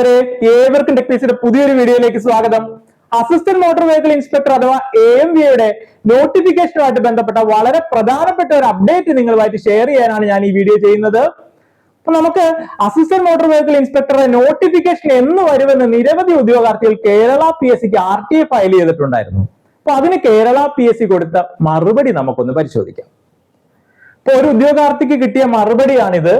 പ്രിയമുള്ളവരെ ഏവർക്കും ടെക്നീസിന്റെ പുതിയൊരു വീഡിയോയിലേക്ക് സ്വാഗതം. അസിസ്റ്റന്റ് മോട്ടോർ വെഹിക്കിൾ ഇൻസ്പെക്ടർ അഥവാ എ എം വിയുടെ നോട്ടിഫിക്കേഷനുമായിട്ട് ബന്ധപ്പെട്ട വളരെ പ്രധാനപ്പെട്ട ഒരു അപ്ഡേറ്റ് നിങ്ങളുമായിട്ട് ഷെയർ ചെയ്യാനാണ് ഞാൻ ഈ വീഡിയോ ചെയ്യുന്നത്. അപ്പൊ നമുക്ക് അസിസ്റ്റന്റ് മോട്ടോർ വെഹിക്കിൾ ഇൻസ്പെക്ടറുടെ നോട്ടിഫിക്കേഷൻ എന്ന് വരുമെന്ന് നിരവധി ഉദ്യോഗാർത്ഥികൾ കേരള പി എസ് സിക്ക് ആർ ടി എ ഫയൽ ചെയ്തിട്ടുണ്ടായിരുന്നു. അപ്പൊ അതിന് കേരള പി എസ് സി കൊടുത്ത മറുപടി നമുക്കൊന്ന് പരിശോധിക്കാം. ഇപ്പൊ ഒരു ഉദ്യോഗാർത്ഥിക്ക് കിട്ടിയ മറുപടിയാണിത്.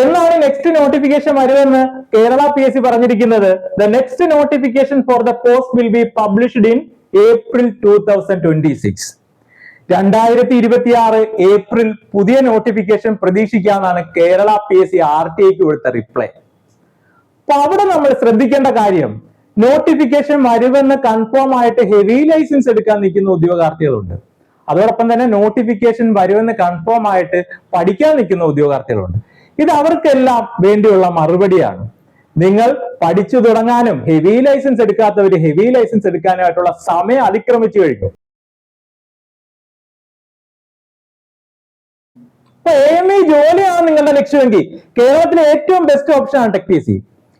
എന്നാണ് നെക്സ്റ്റ് നോട്ടിഫിക്കേഷൻ വരുമെന്ന് കേരള പി എസ് സി പറഞ്ഞിരിക്കുന്നത്. The next notification for the post will be published in April two thousand twenty six രണ്ടായിരത്തി ഇരുപത്തി ആറ് ഏപ്രിൽ പുതിയ notification പ്രതീക്ഷിക്കാമെന്നാണ് Kerala P S C R T ഐക്ക് കൊടുത്ത റിപ്ലൈ അപ്പൊ അവിടെ നമ്മൾ ശ്രദ്ധിക്കേണ്ട കാര്യം നോട്ടിഫിക്കേഷൻ വരുമെന്ന് കൺഫേം ആയിട്ട് ഹെവി ലൈസൻസ് എടുക്കാൻ നിൽക്കുന്ന ഉദ്യോഗാർത്ഥികളുണ്ട്. അതോടൊപ്പം തന്നെ നോട്ടിഫിക്കേഷൻ വരുമെന്ന് കൺഫേം ആയിട്ട് പഠിക്കാൻ നിൽക്കുന്ന ഉദ്യോഗാർത്ഥികളുണ്ട്. ഇത് അവർക്കെല്ലാം വേണ്ടിയുള്ള മറുപടിയാണ്. നിങ്ങൾ പഠിച്ചു തുടങ്ങാനും ഹെവി ലൈസൻസ് എടുക്കാത്തവർ ഹെവി ലൈസൻസ് എടുക്കാനായിട്ടുള്ള സമയം അതിക്രമിച്ചു കഴിഞ്ഞു. ഇപ്പൊ എ എം ഇ ജോലിയാണ് നിങ്ങളുടെ ലക്ഷ്യമെങ്കിൽ കേരളത്തിലെ ഏറ്റവും ബെസ്റ്റ് ഓപ്ഷനാണ് ടെക് പി സി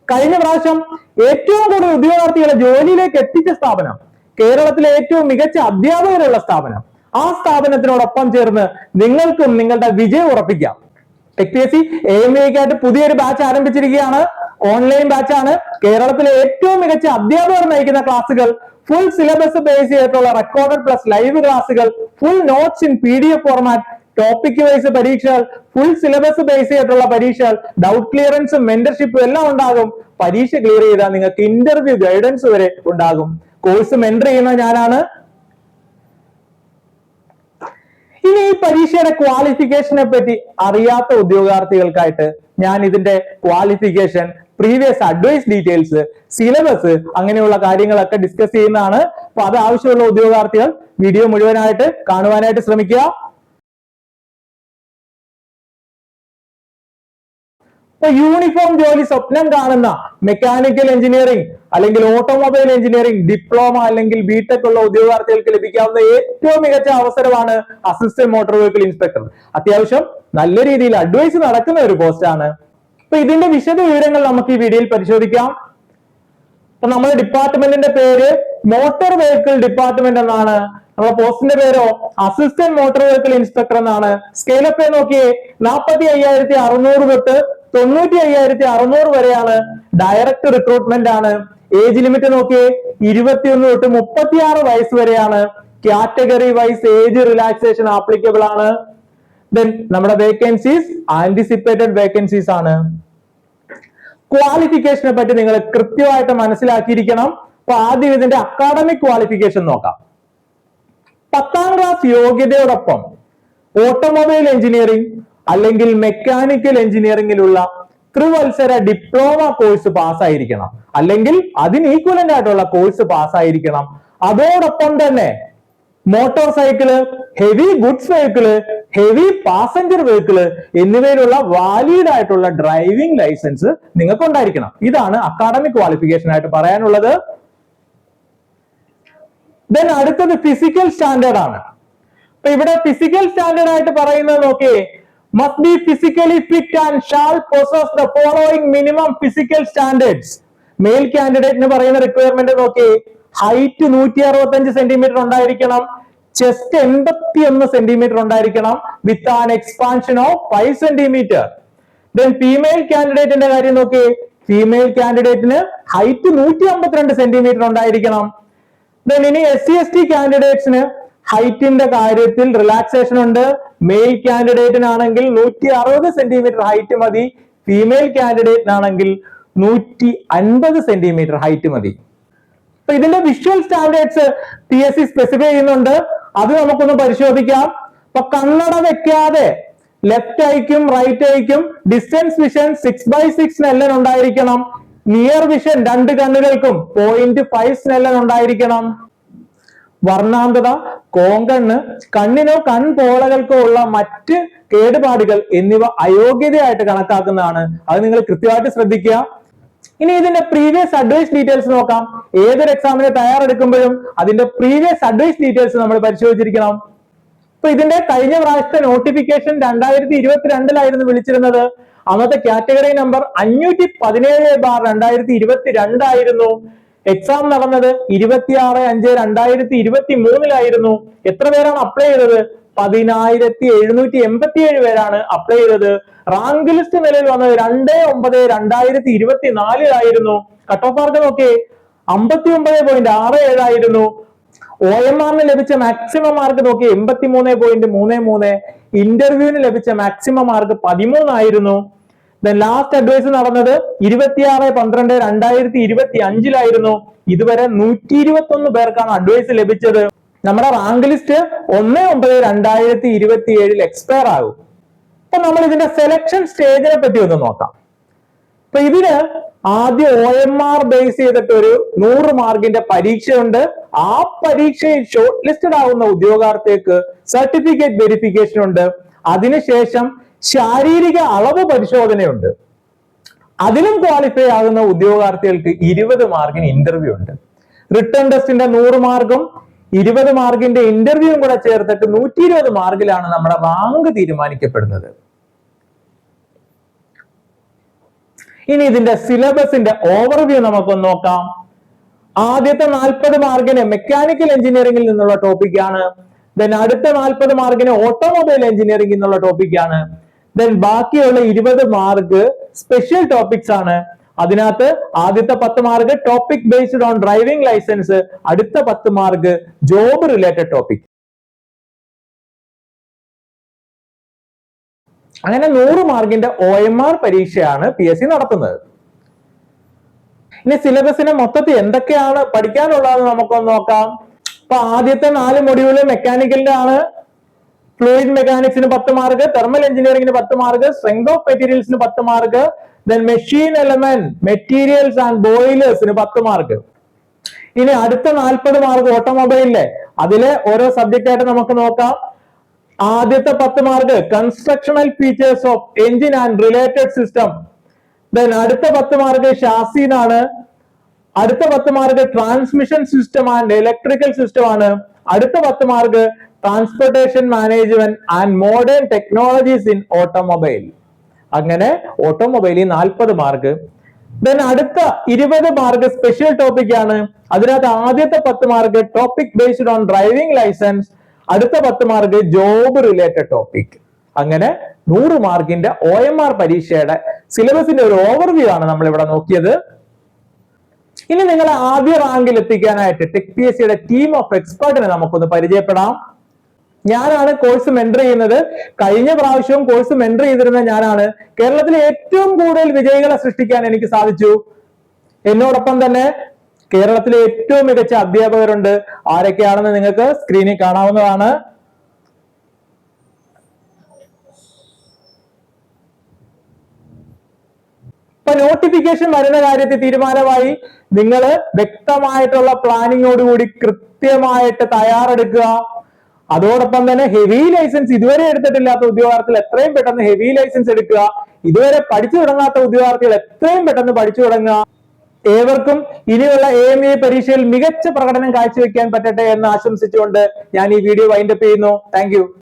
കഴിഞ്ഞ പ്രാവശ്യം ഏറ്റവും കൂടുതൽ ഉദ്യോഗാർത്ഥികളെ ജോലിയിലേക്ക് എത്തിച്ച സ്ഥാപനം കേരളത്തിലെ ഏറ്റവും മികച്ച അധ്യാപകരുള്ള സ്ഥാപനം. ആ സ്ഥാപനത്തിനോടൊപ്പം ചേർന്ന് നിങ്ങൾക്കും നിങ്ങളുടെ വിജയം ഉറപ്പിക്കാം. Tech P S C A M എക്കായിട്ട് പുതിയൊരു ബാച്ച് ആരംഭിച്ചിരിക്കുകയാണ്. ഓൺലൈൻ ബാച്ചാണ് കേരളത്തിലെ ഏറ്റവും മികച്ച അധ്യാപകർ നയിക്കുന്ന ക്ലാസുകൾ ഫുൾ സിലബസ് ബേസ് ചെയ്തിട്ടുള്ള റെക്കോർഡഡ് പ്ലസ് ലൈവ് ക്ലാസുകൾ full notes in P D F format topic wise പരീക്ഷകൾ ഫുൾ സിലബസ് ബേസ് ചെയ്തിട്ടുള്ള പരീക്ഷകൾ ഡൗട്ട് ക്ലിയറൻസും മെന്റർഷിപ്പും എല്ലാം ഉണ്ടാകും. പരീക്ഷ ക്ലിയർ ചെയ്താൽ നിങ്ങൾക്ക് ഇന്റർവ്യൂ ഗൈഡൻസ് വരെ ഉണ്ടാകും. കോഴ്സ് മെന്റർ ചെയ്യുന്ന ഞാനാണ്. ഇനി ഈ പരീക്ഷയുടെ ക്വാളിഫിക്കേഷനെ പറ്റി അറിയാത്ത ഉദ്യോഗാർത്ഥികൾക്കായിട്ട് ഞാൻ ഇതിന്റെ qualification previous advice details syllabus അങ്ങനെയുള്ള കാര്യങ്ങളൊക്കെ ഡിസ്കസ് ചെയ്യുന്നതാണ്. അപ്പൊ അത് ആവശ്യമുള്ള ഉദ്യോഗാർത്ഥികൾ വീഡിയോ മുഴുവനായിട്ട് കാണുവാനായിട്ട് ശ്രമിക്കുക. ഇപ്പൊ യൂണിഫോം ജോലി സ്വപ്നം കാണുന്ന മെക്കാനിക്കൽ എഞ്ചിനീയറിംഗ് അല്ലെങ്കിൽ ഓട്ടോമൊബൈൽ എഞ്ചിനീയറിംഗ് ഡിപ്ലോമ അല്ലെങ്കിൽ ബിടെക് ഉള്ള ഉദ്യോഗാർത്ഥികൾക്ക് ലഭിക്കാവുന്ന ഏറ്റവും മികച്ച അവസരമാണ് അസിസ്റ്റന്റ് മോട്ടോർ വെഹിക്കിൾ ഇൻസ്പെക്ടർ അത്യാവശ്യം നല്ല രീതിയിൽ അഡ്വൈസ് നടക്കുന്ന ഒരു പോസ്റ്റാണ് അപ്പൊ ഇതിന്റെ വിശദ വിവരങ്ങൾ നമുക്ക് ഈ വീഡിയോയിൽ പരിശോധിക്കാം. അപ്പൊ നമ്മുടെ ഡിപ്പാർട്ട്മെന്റിന്റെ പേര് മോട്ടോർ വെഹിക്കിൾ ഡിപ്പാർട്ട്മെന്റ് എന്നാണ്. നമ്മുടെ പോസ്റ്റിന്റെ പേരോ അസിസ്റ്റന്റ് മോട്ടോർ വെഹിക്കിൾ ഇൻസ്പെക്ടർ എന്നാണ്. സ്കെയിൽ പേ നോക്കിയേ നാൽപ്പത്തി അയ്യായിരത്തി അറുന്നൂറ് തൊട്ട് തൊണ്ണൂറ്റി അയ്യായിരത്തി അറുന്നൂറ് വരെയാണ് ഡയറക്ട് റിക്രൂട്ട്മെന്റ് ആണ്. ഏജ് ലിമിറ്റ് നോക്കിയേ ഇരുപത്തിയൊന്ന് തൊട്ട് മുപ്പത്തിയാറ് വയസ്സ് വരെയാണ് category wise age relaxation applicable ആണ്. ദെൻ നമ്മുടെ വേക്കൻസീസ് ആന്റിസിപ്പേറ്റഡ് വേക്കൻസീസ് ആണ്. ക്വാളിഫിക്കേഷനെ പറ്റി നിങ്ങൾ കൃത്യമായിട്ട് മനസ്സിലാക്കിയിരിക്കണം. അപ്പൊ ആദ്യം ഇതിന്റെ അക്കാഡമിക് ക്വാളിഫിക്കേഷൻ നോക്കാം. പത്താം ക്ലാസ് യോഗ്യതയോടൊപ്പം ഓട്ടോമൊബൈൽ എഞ്ചിനീയറിംഗ് അല്ലെങ്കിൽ മെക്കാനിക്കൽ എഞ്ചിനീയറിംഗിലുള്ള ത്രിവത്സര ഡിപ്ലോമ കോഴ്സ് പാസ്സായിരിക്കണം അല്ലെങ്കിൽ അതിന് ഈക്വലന്റ് ആയിട്ടുള്ള കോഴ്സ് പാസ്സായിരിക്കണം അതോടൊപ്പം തന്നെ motor cycle heavy goods vehicle heavy passenger vehicle എന്നിവയിലുള്ള valid ആയിട്ടുള്ള ഡ്രൈവിംഗ് ലൈസൻസ് നിങ്ങൾക്ക് ഉണ്ടായിരിക്കണം ഇതാണ് അക്കാഡമിക് ക്വാളിഫിക്കേഷൻ ആയിട്ട് പറയാനുള്ളത്. ദെൻ അടുത്തത് ഫിസിക്കൽ സ്റ്റാൻഡേർഡ് ആണ്. അപ്പൊ ഇവിടെ ഫിസിക്കൽ സ്റ്റാൻഡേർഡ് ആയിട്ട് പറയുന്നത് നോക്കിയേ. Must be physically fit and shall possess the following minimum physical standards male കാൻഡിഡേറ്റിന് പറയുന്ന റിക്വയർമെന്റ് നോക്കി. ഹൈറ്റ് നൂറ്റി അറുപത്തി അഞ്ച് സെന്റിമീറ്റർ ഉണ്ടായിരിക്കണം. ചെസ്റ്റ് എൺപത്തി ഒന്ന് സെന്റിമീറ്റർ ഉണ്ടായിരിക്കണം with an expansion of five centimetre then female കാൻഡിഡേറ്റിന്റെ കാര്യം നോക്കി. ഫീമെയിൽ കാൻഡിഡേറ്റിന് ഹൈറ്റ് നൂറ്റി അമ്പത്തിരണ്ട് സെന്റിമീറ്റർ ഉണ്ടായിരിക്കണം. ദെൻ ഇനി എസ് സി എസ് ടി കാൻഡിഡേറ്റ്സിന് ഹൈറ്റിന്റെ കാര്യത്തിൽ റിലാക്സേഷൻ ഉണ്ട്. മെയിൽ കാൻഡിഡേറ്റിനാണെങ്കിൽ നൂറ്റി അറുപത് സെന്റിമീറ്റർ ഹൈറ്റ് മതി. ഫീമെയിൽ കാൻഡിഡേറ്റിനാണെങ്കിൽ നൂറ്റി അൻപത് സെന്റിമീറ്റർ ഹൈറ്റ് മതി. അപ്പൊ ഇതിന്റെ visual standards P S C specify ചെയ്യുന്നുണ്ട്. അത് നമുക്കൊന്ന് പരിശോധിക്കാം. അപ്പൊ കണ്ണട വെക്കാതെ ലെഫ്റ്റ് ഐക്കും right ഐക്കും distance vision six by six Snellen ഉണ്ടായിരിക്കണം. നിയർ വിഷൻ രണ്ട് കണ്ണുകൾക്കും പോയിന്റ് ഫൈവ് സ്നെല്ലൻ ഉണ്ടായിരിക്കണം. വർണാന്തത കോങ്കണ്ണ് കണ്ണിനോ കൺപോളകൾക്കോ ഉള്ള മറ്റ് കേടുപാടുകൾ എന്നിവ അയോഗ്യതയായിട്ട് കണക്കാക്കുന്നതാണ്. അത് നിങ്ങൾ കൃത്യമായിട്ട് ശ്രദ്ധിക്കുക. ഇനി ഇതിന്റെ പ്രീവിയസ് അഡ്വൈസ് ഡീറ്റെയിൽസ് നോക്കാം. ഏതൊരു എക്സാമിന് തയ്യാറെടുക്കുമ്പോഴും അതിന്റെ പ്രീവിയസ് അഡ്വൈസ് ഡീറ്റെയിൽസ് നമ്മൾ പരിശോധിച്ചിരിക്കണം. അപ്പൊ ഇതിന്റെ കഴിഞ്ഞ പ്രാവശ്യത്തെ നോട്ടിഫിക്കേഷൻ രണ്ടായിരത്തി ഇരുപത്തിരണ്ടിലായിരുന്നു വിളിച്ചിരുന്നത്. അന്നത്തെ കാറ്റഗറി നമ്പർ അഞ്ഞൂറ്റി പതിനേഴ് ബാർ രണ്ടായിരത്തി ഇരുപത്തി രണ്ടായിരുന്നു എക്സാം നടന്നത് ഇരുപത്തിയാറ് അഞ്ച് രണ്ടായിരത്തി ഇരുപത്തി മൂന്നിലായിരുന്നു എത്ര പേരാണ് അപ്ലൈ ചെയ്തത്? പതിനായിരത്തി എഴുന്നൂറ്റി എൺപത്തി ഏഴ് പേരാണ് അപ്ലൈ ചെയ്തത്. റാങ്ക് ലിസ്റ്റ് നിലയിൽ വന്നത് രണ്ട് ഒമ്പത് രണ്ടായിരത്തി ഇരുപത്തി നാലിലായിരുന്നു കട്ട് ഓഫ് മാർക്ക് നോക്കി അമ്പത്തി ഒമ്പത് പോയിന്റ് ആറ് ഏഴായിരുന്നു. ഒ എം ആറിന് ലഭിച്ച മാക്സിമം മാർക്ക് നോക്കി എൺപത്തി മൂന്ന് പോയിന്റ് മൂന്ന്. മൂന്ന് ഇന്റർവ്യൂവിന് ലഭിച്ച മാക്സിമം മാർക്ക് പതിമൂന്നായിരുന്നു. ലാസ്റ്റ് അഡ്വൈസ് നടന്നത് ഇരുപത്തിയാറ് പന്ത്രണ്ട് രണ്ടായിരത്തി ഇരുപത്തി അഞ്ചിലായിരുന്നു ഇതുവരെ നൂറ്റി ഇരുപത്തി ഒന്ന് പേർക്കാണ് അഡ്വൈസ് ലഭിച്ചത്. നമ്മുടെ റാങ്ക് ലിസ്റ്റ് ഒന്ന് ഒമ്പത് രണ്ടായിരത്തി ഇരുപത്തി ഏഴിൽ എക്സ്പയർ ആകും. അപ്പൊ നമ്മൾ ഇതിന്റെ സെലക്ഷൻ സ്റ്റേജിനെ പറ്റി ഒന്ന് നോക്കാം. അപ്പൊ ഇതിന് ആദ്യം ഒ എം ആർ ബേസ് ചെയ്തിട്ട് ഒരു നൂറ് മാർക്കിന്റെ പരീക്ഷയുണ്ട്. ആ പരീക്ഷയിൽ ഷോർട്ട് ലിസ്റ്റഡ് ആവുന്ന ഉദ്യോഗാർത്ഥികൾക്ക് സർട്ടിഫിക്കറ്റ് വെരിഫിക്കേഷൻ ഉണ്ട്. അതിനുശേഷം ശാരീരിക അളവ് പരിശോധനയുണ്ട്. അതിലും ക്വാളിഫൈ ആകുന്ന ഉദ്യോഗാർത്ഥികൾക്ക് ഇരുപത് മാർക്കിന് ഇന്റർവ്യൂ ഉണ്ട്. റിട്ടേൺ ടെസ്റ്റിന്റെ നൂറ് മാർക്കും ഇരുപത് മാർക്കിന്റെ ഇന്റർവ്യൂവും കൂടെ ചേർത്തിട്ട് നൂറ്റി ഇരുപത് മാർക്കിലാണ് നമ്മുടെ റാങ്ക് തീരുമാനിക്കപ്പെടുന്നത്. ഇനി ഇതിന്റെ സിലബസിന്റെ ഓവർവ്യൂ നമുക്കൊന്ന് നോക്കാം. ആദ്യത്തെ നാൽപ്പത് മാർക്കിന് മെക്കാനിക്കൽ എഞ്ചിനീയറിംഗിൽ നിന്നുള്ള ടോപ്പിക്കാണ് ദെൻ അടുത്ത നാൽപ്പത് മാർക്കിന് ഓട്ടോമൊബൈൽ എഞ്ചിനീയറിംഗിൽ നിന്നുള്ള ടോപ്പിക്കാണ് ദെൻ ബാക്കിയുള്ള ഇരുപത് മാർക്ക് സ്പെഷ്യൽ ടോപ്പിക്സ് ആണ്. അതിനകത്ത് ആദ്യത്തെ പത്ത് mark topic based on driving licence അടുത്ത പത്ത് മാർക്ക് ജോബ് റിലേറ്റഡ് ടോപ്പിക് അങ്ങനെ നൂറ് മാർക്കിന്റെ ഒ എം ആർ പരീക്ഷയാണ് പി എസ് സി നടത്തുന്നത്. ഇനി സിലബസിനെ മൊത്തത്തിൽ എന്തൊക്കെയാണ് പഠിക്കാനുള്ളതെന്ന് നമുക്കൊന്ന് നോക്കാം. അപ്പൊ ആദ്യത്തെ നാല് മൊഡ്യൂൾ മെക്കാനിക്കലിന്റെ ആണ്. ഫ്ലൂയിഡ് മെക്കാനിക്സിന് പത്ത് മാർക്ക് തെർമൽ എഞ്ചിനീയറിംഗിന് പത്ത് മാർക്ക് സ്ട്രെങ്ത് ഓഫ് മെറ്റീരിയൽസിന് പത്ത് mark then machine element materials and ബോയിലേഴ്സിന് പത്ത് മാർക്ക് ഇനി അടുത്ത നാൽപ്പത് മാർക്ക് ഓട്ടോമൊബൈലിലെ അതിലെ ഓരോ സബ്ജക്റ്റ് ആയിട്ട് നമുക്ക് നോക്കാം. ആദ്യത്തെ പത്ത് mark constructional features of engine and related system then അടുത്ത പത്ത് മാർക്ക് ഷാസിന്നാണ് അടുത്ത പത്ത് mark transmission system and electrical system ആണ്. അടുത്ത പത്ത് mark transportation management and modern technologies in automobile അങ്ങനെ ഓട്ടോമൊബൈലിൽ നാൽപ്പത് മാർക്ക് ദെൻ അടുത്ത ഇരുപത് മാർക്ക് സ്പെഷ്യൽ ടോപ്പിക് ആണ്. അതിനകത്ത് ആദ്യത്തെ പത്ത് mark topic based on driving licence അടുത്ത പത്ത് മാർക്ക് ജോബ് റിലേറ്റഡ് ടോപ്പിക് അങ്ങനെ നൂറ് മാർക്കിന്റെ ഒ എം ആർ പരീക്ഷയുടെ സിലബസിന്റെ ഒരു ഓവർവ്യൂ ആണ് നമ്മൾ ഇവിടെ നോക്കിയത്. ഇനി നിങ്ങളെ ആദ്യ റാങ്കിൽ എത്തിക്കാനായിട്ട് ടെക് പി എസ് സിയുടെ ടീം ഓഫ് എക്സ്പേർട്ടിനെ നമുക്കൊന്ന് പരിചയപ്പെടാം. ഞാനാണ് കോഴ്സ് മെന്റർ ചെയ്യുന്നത്. കഴിഞ്ഞ പ്രാവശ്യവും കോഴ്സ് മെന്റർ ചെയ്തിരുന്ന ഞാനാണ്. കേരളത്തിലെ ഏറ്റവും കൂടുതൽ വിജയികളെ സൃഷ്ടിക്കാൻ എനിക്ക് സാധിച്ചു. എന്നോടൊപ്പം തന്നെ കേരളത്തിലെ ഏറ്റവും മികച്ച അധ്യാപകരുണ്ട്. ആരൊക്കെയാണെന്ന് നിങ്ങൾക്ക് സ്ക്രീനിൽ കാണാവുന്നതാണ്. ഇപ്പൊ നോട്ടിഫിക്കേഷൻ വരുന്ന കാര്യത്തിൽ തീരുമാനമായി നിങ്ങൾ വ്യക്തമായിട്ടുള്ള പ്ലാനിങ്ങോടുകൂടി കൃത്യമായിട്ട് തയ്യാറെടുക്കുക. അതോടൊപ്പം തന്നെ ഹെവി ലൈസൻസ് ഇതുവരെ എടുത്തിട്ടില്ലാത്ത ഉദ്യോഗാർത്ഥികൾ എത്രയും പെട്ടെന്ന് ഹെവി ലൈസൻസ് എടുക്കുക. ഇതുവരെ പഠിച്ചു തുടങ്ങാത്ത ഉദ്യോഗാർത്ഥികൾ എത്രയും പെട്ടെന്ന് പഠിച്ചു തുടങ്ങുക. ഏവർക്കും ഇനിയുള്ള എ എം എ പരീക്ഷയിൽ മികച്ച പ്രകടനം കാഴ്ചവെക്കാൻ പറ്റട്ടെ എന്ന് ആശംസിച്ചുകൊണ്ട് ഞാൻ ഈ വീഡിയോ വൈൻഡപ്പ് ചെയ്യുന്നു. താങ്ക്